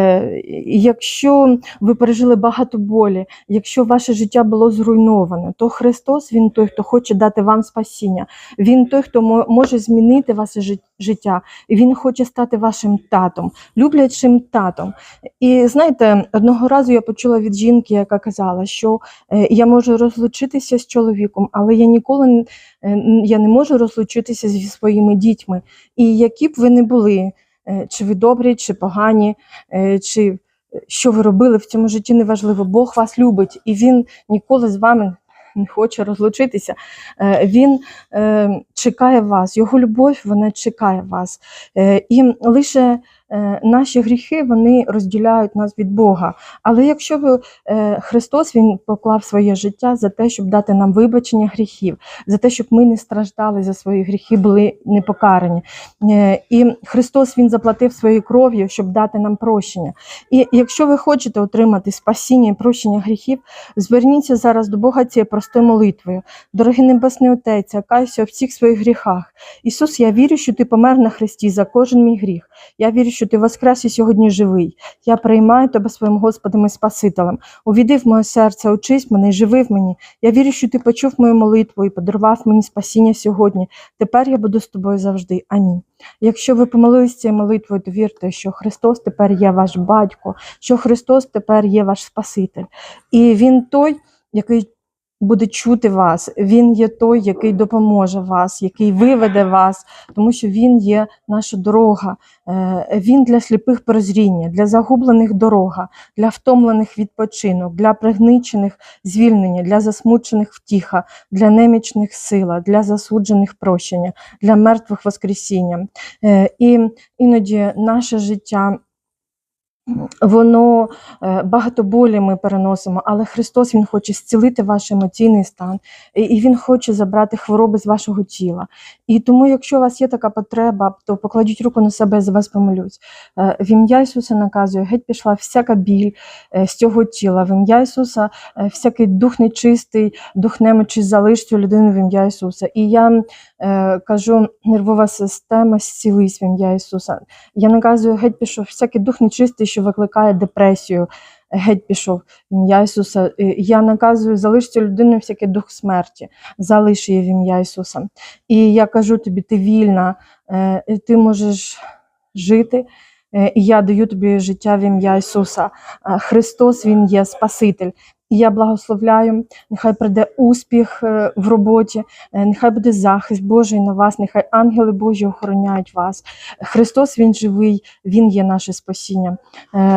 Е, Якщо ви пережили багато болі, якщо ваше життя було зруйноване, то Христос Він той, хто хоче дати вам спасіння. Він той, хто може змінити ваше життя. Він хоче стати вашим татом, люблячим татом. І знаєте, одного разу я почула від жінки, яка казала, що е, я можу розлучитися з чоловіком, але я ніколи е, я не можу розлучитися зі своїми дітьми. І які б ви не були, чи ви добрі, чи погані, е, чи е, що ви робили в цьому житті, неважливо. Бог вас любить, і Він ніколи з вами не хоче розлучитися. Е, Він е, чекає вас, його любов вона чекає вас. Е, І лише е, наші гріхи вони розділяють нас від Бога. Але якщо е, Христос Він поклав своє життя за те, щоб дати нам вибачення гріхів, за те, щоб ми не страждали за свої гріхи, були непокарані. Е, І Христос Він заплатив своєю кров'ю, щоб дати нам прощення. І якщо ви хочете отримати спасіння і прощення гріхів, зверніться зараз до Бога цією простою молитвою. Дорогий Небесний Отець, я каюся у всіх своїх гріхах. Ісус, я вірю, що Ти помер на Христі за кожен мій гріх. Я вірю, що Ти воскрес і сьогодні живий. Я приймаю Тебе своїм Господом і Спасителем. Увійди в моє серце, очись мене і живи в мені. Я вірю, що Ти почув мою молитву і подарував мені спасіння сьогодні. Тепер я буду з тобою завжди. Амінь. Якщо ви помолились цією молитвою, то вірте, що Христос тепер є ваш батько, що Христос тепер є ваш Спаситель. І Він той, який буде чути вас, Він є той, який допоможе вас, який виведе вас, тому що Він є наша дорога. Е, Він для сліпих прозріння, для загублених дорога, для втомлених відпочинок, для пригничених звільнення, для засмучених втіха, для немічних сила, для засуджених прощення, для мертвих воскресіння. Е, І іноді наше життя. Воно е, багато болі ми переносимо, але Христос Він хоче зцілити ваш емоційний стан, і- Він хоче забрати хвороби з вашого тіла. І тому, якщо у вас є така потреба, то покладіть руку на себе, за вас помолюсь. Е, В ім'я Ісуса наказую, геть пішла всяка біль е, з цього тіла. В ім'я Ісуса всякий дух нечистий, дух немочі залиш цю людину в ім'я Ісуса. І я кажу, нервова система зцілись в ім'я Ісуса. Я наказую, геть пішов всякий дух нечистий, що викликає депресію. Геть пішов в ім'я Ісуса. Я наказую, залиш цю людину всякий дух смерті, залиш її в ім'я Ісуса. І я кажу тобі, ти вільна, е, ти можеш жити. Е, І я даю тобі життя в ім'я Ісуса. Е, Христос Він є Спаситель. І я благословляю, нехай прийде успіх е, в роботі, е, нехай буде захист Божий на вас, нехай ангели Божі охороняють вас. Христос Він живий, Він є наше спасіння. Е,